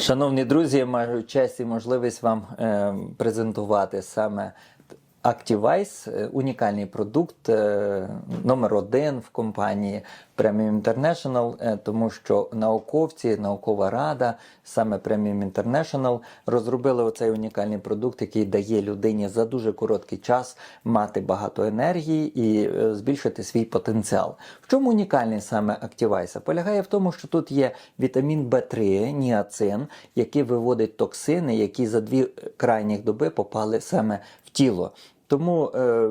Шановні друзі, маю честь і можливість вам е, презентувати саме Activize, е, унікальний продукт е, номер один в компанії Premium International, е, тому що науковці, наукова рада, саме Premium International розробили оцей унікальний продукт, який дає людині за дуже короткий час мати багато енергії і збільшити свій потенціал. В чому унікальний саме Activize? Полягає в тому, що тут є вітамін В3, ніацин, який виводить токсини, які за дві крайніх доби попали саме в тіло. Тому е,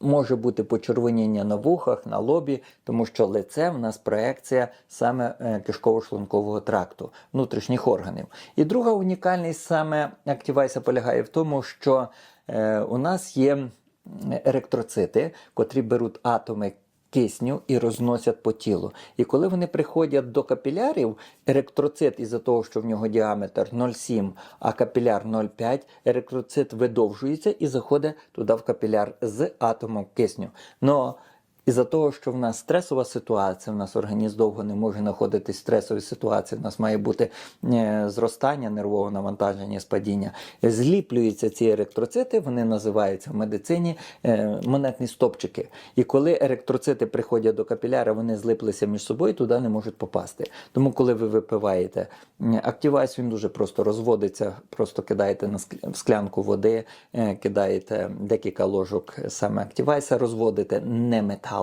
може бути почервоніння на вухах, на лобі, тому що лице в нас проекція саме е, кишково-шлункового тракту, внутрішніх органів. І друга унікальність саме Activize полягає в тому, що е, у нас є еректроцити, котрі беруть атоми кисню і розносять по тілу. І коли вони приходять до капілярів, еректроцит із-за того, що в нього діаметр 0,7, а капіляр 0,5, еректроцит видовжується і заходить туди в капіляр з атомом кисню. Но із-за того, що в нас стресова ситуація, в нас організм довго не може знаходитись в стресовій ситуації, в нас має бути е, зростання нервового навантаження, спадіння. Зліплюються ці еректроцити, вони називаються в медицині е, монетні стопчики. І коли еректроцити приходять до капіляра, вони злиплися між собою, туди не можуть попасти. Тому, коли ви випиваєте активайс, він дуже просто розводиться, просто кидаєте на склянку води, е, кидаєте декілька ложок саме активайса, розводите не металом,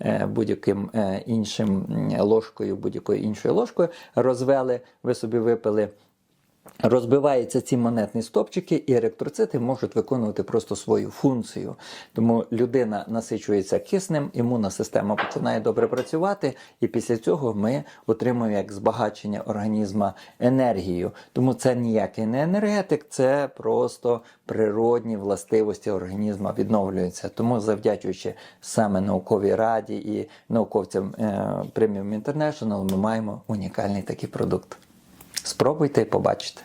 е, будь-яким е, іншим ложкою, будь-якою іншою ложкою, розвели, ви собі випили. Розбиваються ці монетні стопчики, і еректроцити можуть виконувати просто свою функцію. Тому людина насичується киснем, імунна система починає добре працювати, і після цього ми отримуємо як збагачення організма енергію. Тому це ніякий не енергетик, це просто природні властивості організму відновлюються. Тому, завдячуючи саме науковій раді і науковцям Premium International, ми маємо унікальний такий продукт. Спробуйте і побачите.